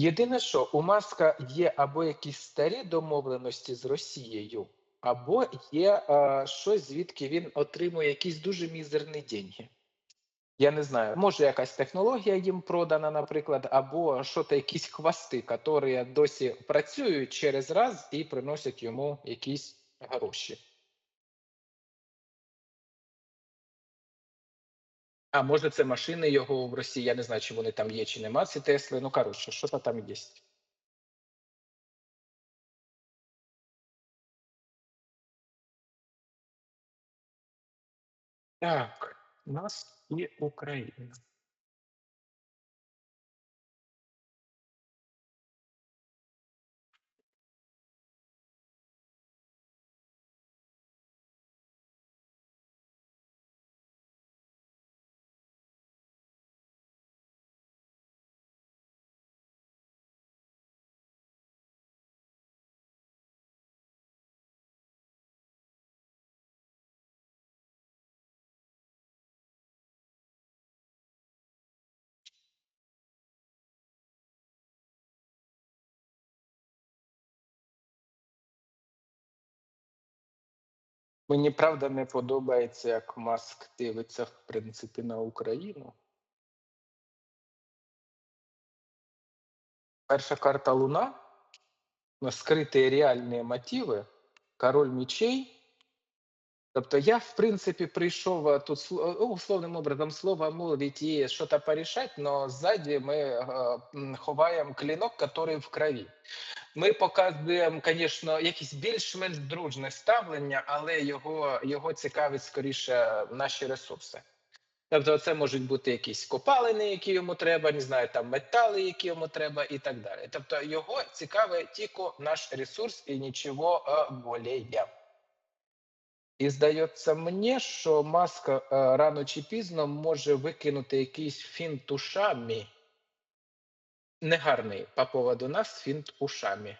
Єдине, що у Маска є або якісь старі домовленості з Росією, або є е, щось, звідки він отримує якісь дуже мізерні деньги. Я не знаю, може якась технологія їм продана, наприклад, або що то якісь хвости, які досі працюють через раз і приносять йому якісь гроші. А може, це машини його в Росії. Я не знаю, чи вони там є, чи нема ці Тесли. Ну, коротше, що там є. Так, у нас і Україна. Мені правда не подобається, як Маск дивиться, в принципі, на Україну. Перша карта Луна, на скриті реальні мотиви, король мечей. Тобто я, в принципі, прийшов тут условним образом слово молвить і щось порішати, але ззаді ми ховаємо клінок, який в крові. Ми показуємо, звісно, якісь більш-менш дружне ставлення, але його, його цікавить скоріше наші ресурси. Тобто, це можуть бути якісь копалини, які йому треба, не знаю, там метали, які йому треба, і так далі. Тобто, його цікавить тільки наш ресурс і нічого е, более. І здається мені, що маска е, рано чи пізно може викинути якийсь фінт ушами. Негарний по поводу нас фінт ушами.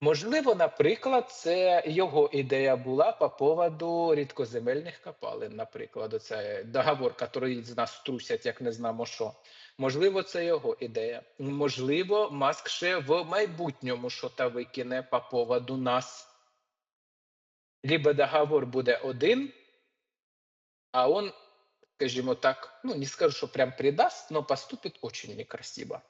Можливо, наприклад, це його ідея була по поводу рідкоземельних копалин, наприклад, це договор, який з нас трусять, як не знамо що. Можливо, це його ідея. Можливо, Маск ще в майбутньому щось викине по поводу нас. Либо договор буде один, а он, скажімо так, ну не скажу, що прям предаст, но поступить очень некрасиво.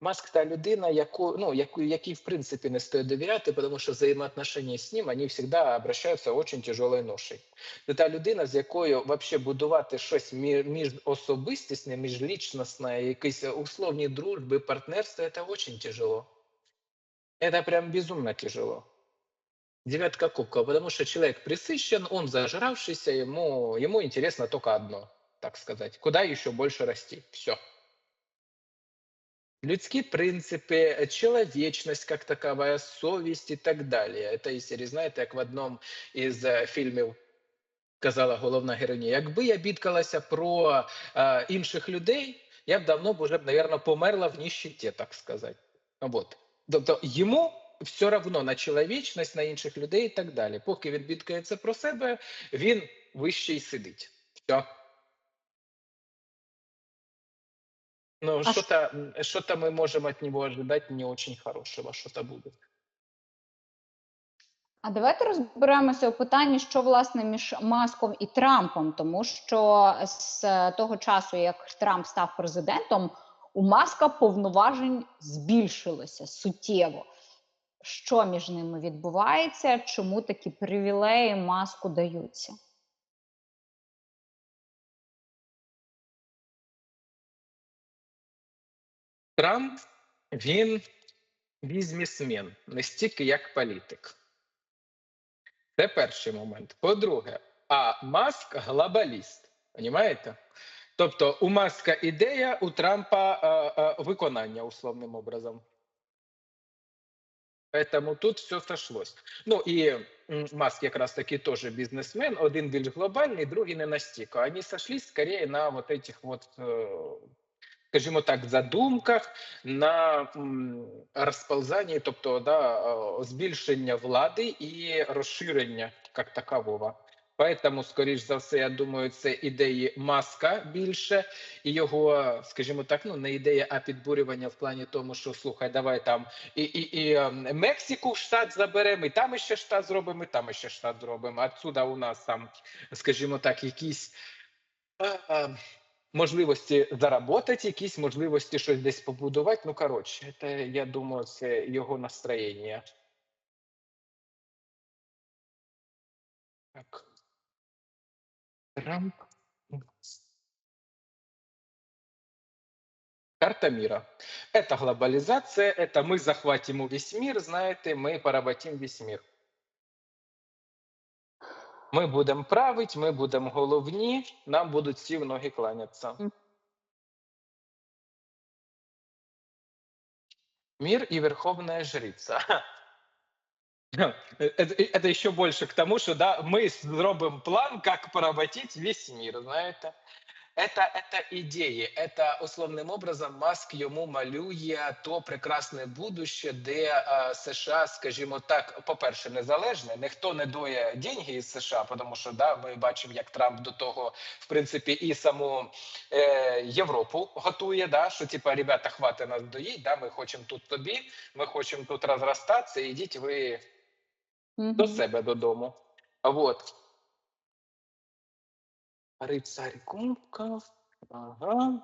Маск та людина, яку, ну, яку, якій в принципі не стоїть довіряти, тому що взаємоотношення з ним вони завжди обращаються очень тяжелою ношею. Це та людина, з якою вообще будувати щось між особистісне, міжлічностне, якісь условні дружби, партнерства, це очень тяжело. Это прям безумно тяжело Девятка кубков, потому что человек присыщен, он зажравшийся, ему, ему интересно только одно, так сказать. Куда еще больше расти? Все. Людские принципы, человечность как таковая, совесть и так далее. Это из серії, знаєте, як в одному із е, фільмів казала головна героїня, якби я бідкалася про е, інших людей, я б давно б уже, наверное, померла в нищеті, так сказати. Вот. Тобто йому все равно на чоловічність, на інших людей і так далі. Поки він бідкається про себе, він вище й сидить. Все. Ну, что-то, м, что-то мы можем от него ожидать не очень хорошего, что-то будет. А давайте розберемося у питанні, що власне між Маском і Трампом, тому що з того часу, як Трамп став президентом, у Маска повноважень збільшилося суттєво. Що між ними відбувається? Чому такі привілеї маску даються? Трамп, він бізнесмен, не стільки як політик. Це перший момент. По-друге, а Маск глобаліст. Понімаєте? Тобто у Маска ідея, у Трампа е, е, виконання условним образом. Поэтому тут все сошлось. Ну і м, Маск якраз таки тоже бізнесмен, один більш глобальний, другий не настільки. Они сошлись скорее на вот этих вот, э, скажімо так, задумках, на м, розползанні, тобто да, е, збільшення влади і розширення як такового. Поэтому, скоріш за все, я думаю, це ідеї маска більше, і його, скажімо так, ну не ідея, а підбурювання в плані тому, що слухай, давай там і, і, і ем, Мексику в штат заберемо, і там ще штат зробимо, і там ще штат зробимо. А Отсюда у нас там, скажімо так, якісь. е, е, Можливості заработати, якісь можливості щось десь побудувати. Ну, коротше, це, я думаю, це його настроєння. Так. Трамп. Карта мира. Это глобализация, это мы захватим весь мир, знаєте, ми поработим весь мир. Ми будемо править, ми будемо головні, нам будуть всі в ноги кланятися. Мгм. Мир и верховная жрица. Это, это еще больше к тому, что да, мы зробимо план, как поработить весь мир, знаєте. Это, это ідеї, это условним образом Маск йому малює то прекрасне будуще, де е, США, скажімо так, по-перше, незалежне, ніхто не доє деньги із США, тому що да, ми бачимо, як Трамп до того, в принципі, і саму е, Європу готує, да, що типа, ребята, хватить нас доїть, да, ми хочемо тут собі, ми хочемо тут розростатися, ідіть ви до себе додому. А Вот. Рыцарь кубков. Ага.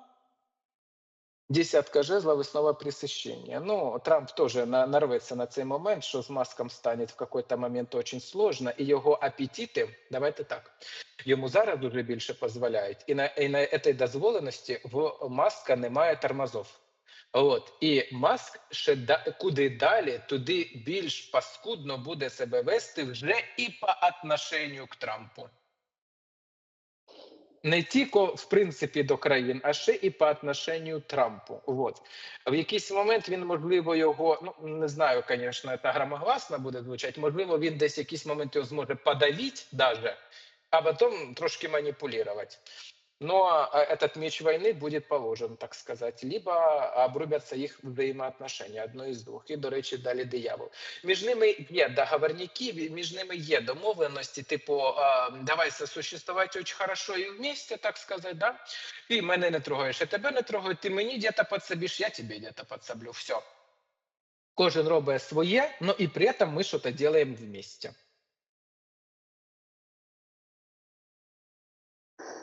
Десятка жезлов и снова пресыщение. Ну, Трамп тоже на, нарветься на цей момент, що з Маском станет в какой-то момент очень сложно, і його апетити, давайте так, йому зараз дуже більше дозволяють. І на, і на цій дозволеності в Маска немає тормозов. От і Маск ще да, куди далі, туди більш паскудно буде себе вести вже і по отношенню к Трампу. Не тільки в принципі до країн, а ще і по отношенню Трампу. От в якийсь момент він можливо його ну не знаю, звісно, це громогласно буде звучати. Можливо, він десь якийсь момент його зможе подавити, даже, а потім трошки маніпулювати Но а, этот меч войны будет положен, так сказать, либо обрубятся їх взаємоотношення, одно із двох. І, до речі, далі диявол. Між ними є договорники, ві- між ними є домовленості, типу, а, давай сосуществувати очень хорошо і вместе, так сказать, да? Ти мене не трогаєш, я тебе не трогаю, ти мені где-то подсобиш, я тебе где-то подсоблю. Все. Кожен робить своє, но і при этом ми щось делаем вместе.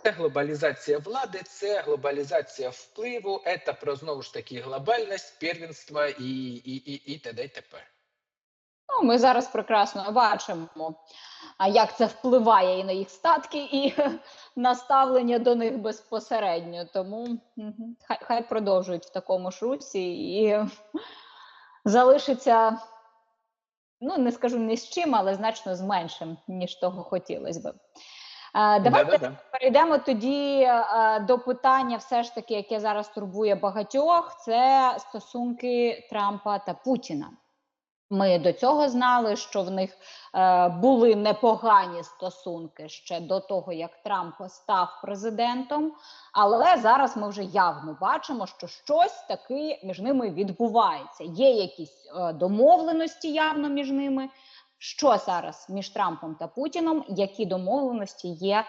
Це глобалізація влади, це глобалізація впливу, це про знову ж таки глобальність, первенство і, і, і, і т.д. і т.п. Ну, ми зараз прекрасно бачимо, як це впливає і на їх статки, і на ставлення до них безпосередньо. Тому хай, хай продовжують в такому ж русі і залишиться, ну не скажу ні з чим, але значно з меншим, ніж того хотілося би. Е, Давайте Да-да-да. Перейдемо тоді е, до питання, все ж таки, яке зараз турбує багатьох, це стосунки Трампа та Путіна. Ми до цього знали, що в них е, були непогані стосунки ще до того, як Трамп став президентом. Але зараз ми вже явно бачимо, що щось таки між ними відбувається. Є якісь е, домовленості явно між ними. Що зараз між Трампом та Путіном? Які домовленості є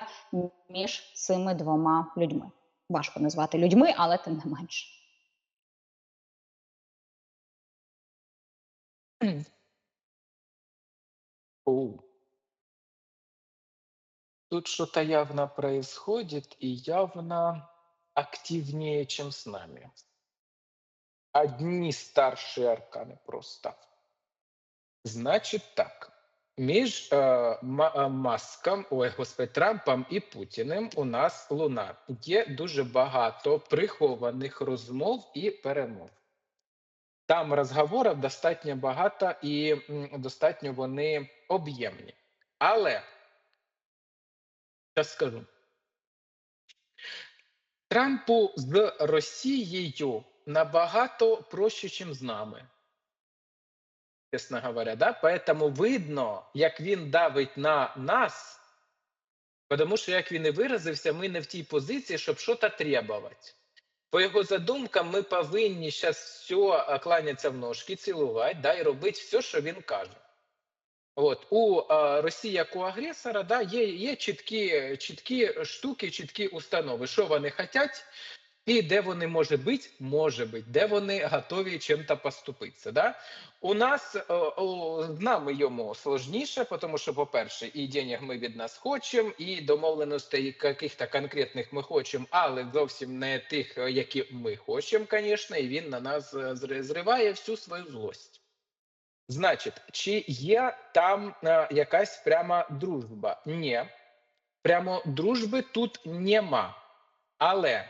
між цими двома людьми? Важко назвати людьми, але тим не менше. Тут что-то явно происходит и явно активнее, чем с нами. Одни старшие арканы просто. Значит так. Між е, е, Маском, ой, господи, Трампом і Путіним у нас луна. Є дуже багато прихованих розмов і перемов. Там розговорів достатньо багато і достатньо вони об'ємні. Але зараз скажу. Трампу з Росією набагато проще, ніж з нами. Чесно говоря, да? Поэтому видно, як він давить на нас, тому що, як він і виразився, ми не в тій позиції, щоб щось требувати. По його задумкам, ми повинні зараз все кланятися в ножки, цілувати, да, і робити все, що він каже. От у е, Росії як у агресора, да, є, є чіткі, чіткі штуки, чіткі установи, що вони хочуть, і де вони може бути, може бути, де вони готові чим-то поступитися. Да? У нас е, нами йому сложніше, тому що, по-перше, і денег ми від нас хочемо, і домовленостей яких-то конкретних ми хочемо, але зовсім не тих, е, які ми хочемо, звісно, і він на нас е, зриває всю свою злость. Значить, чи є там е, якась пряма дружба? Ні. Прямо дружби тут нема. Але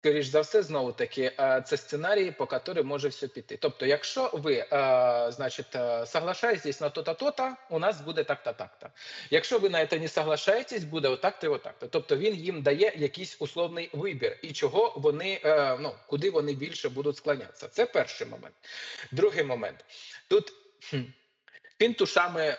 Скоріш за все, знову таки, е, це сценарій, по якому може все піти. Тобто, якщо ви, е, значить, е, соглашаєтесь на то-то, то-то, у нас буде так-то, так-то. Якщо ви на це не соглашаєтесь, буде отак-то і отак-то. Тобто він їм дає якийсь условний вибір, і чого вони, ну, куди вони більше будуть склонятися. Це перший момент. Другий момент. Тут м- е,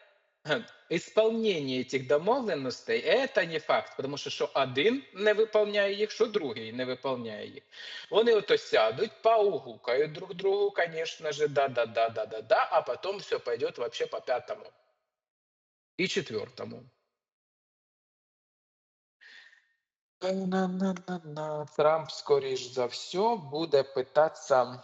кхе, ісполнення цих домовленостей це не факт, тому що що один не виконує їх, що другий не виконує їх. Вони ото сядуть, поугукають друг другу, звісно же, да-да-да-да-да-да, а потім все пойдет вообще по п'ятому і четвертому. Трамп, скоріш за все, буде питатися.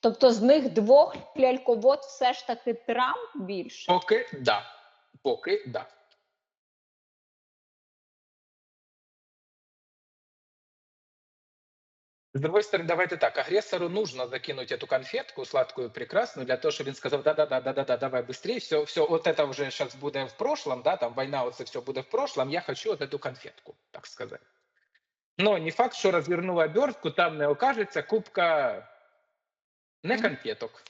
Тобто з них двох ляльковод все ж таки Трамп більше. Поки да. Поки да. С другой стороны, давайте так, агрессору нужно закинуть эту конфетку сладкую, прекрасную, для того, чтобы он сказал, да-да-да-да-да, давай быстрее, все, все, вот это уже сейчас будет в прошлом, да, там война, вот это все будет в прошлом, я хочу вот эту конфетку, так сказать. Но не факт, що розверну обертку, там не окажеться кубка не конфеток.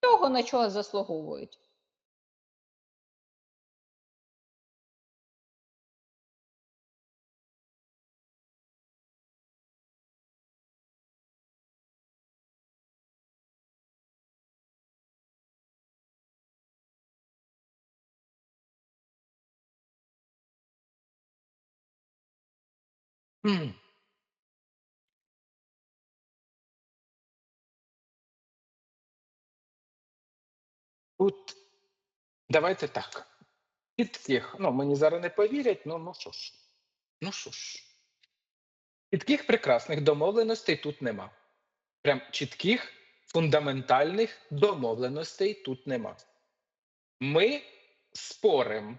Того на чого заслуговують. М. Тут давайте так. Чітких, ну мені зараз не повірять, ну, ну що ж. Ну що ж. Чітких прекрасних домовленостей тут нема. Прям чітких, фундаментальних домовленостей тут нема. Ми спорим.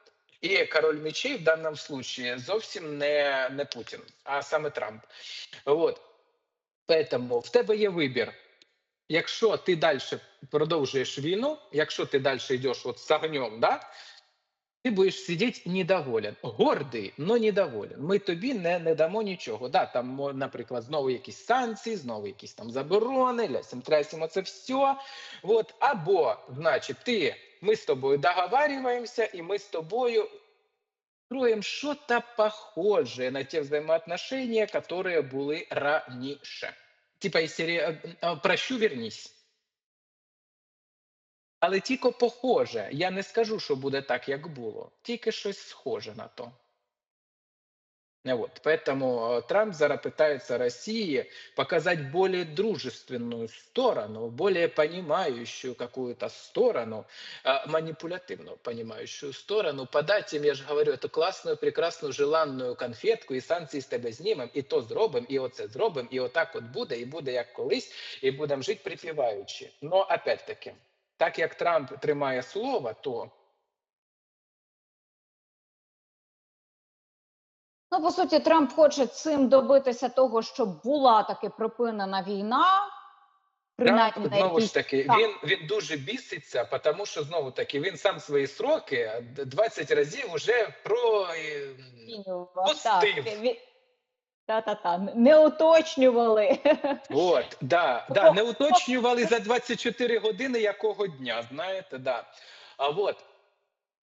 І король мечей в даному случае зовсім не, не Путін, а саме Трамп. От. Поэтому в тебе є вибір. Якщо ти далі продовжуєш війну, якщо ти далі йдеш от з огнем, да, ти будеш сидіти недоволен. Гордий, але недоволен. Ми тобі не, не дамо нічого. Да, там, наприклад, знову якісь санкції, знову якісь там заборони, лясім трясимо це все. От. Або, значить, ти, ми з тобою договарюємося, і ми з тобою строим что-то похожее на те взаимоотношения, которые были раньше. Типа из серии э, э, «Прощу, вернись». Але тільки похоже. Я не скажу, що буде так, як було. Тільки щось схоже на то. Э, Вот, поэтому э, Трамп зараз пытается России показать более дружественную сторону, более понимающую какую-то сторону, а, манипулятивную понимающую сторону, подать им, я же говорю, эту классную, прекрасную, желанную конфетку, і санкції з тебе знімем, і то зробим, і оце зробим, і отак от буде, і буде як колись, і будемо жити припіваючи. Но опять-таки, так як Трамп тримає слово, то Ну, по суті, Трамп хоче цим добитися того, щоб була таки припинена війна. Трамп, знову ж таки, так. він, він дуже біситься, тому що знову таки він сам свої сроки 20 разів уже про е, Пустив. Та-та-та, не уточнювали. От, да, да, не уточнювали за 24 години якого дня, знаєте, да. А от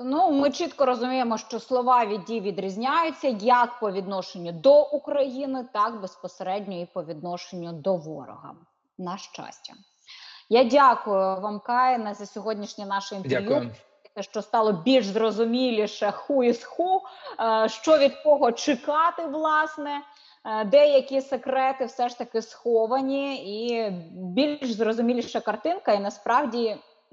Ну, ми чітко розуміємо, що слова від дій відрізняються як по відношенню до України, так безпосередньо і по відношенню до ворога. На щастя. Я дякую вам, Каїна, за сьогоднішнє наше інтерв'ю. Дякую. Те, що стало більш зрозуміліше ху із ху, е, що від кого чекати, власне, е, деякі секрети все ж таки сховані, і більш зрозуміліша картинка. І насправді,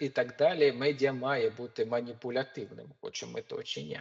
і так далі. Медіа має бути маніпулятивним, хочемо ми то чи ні.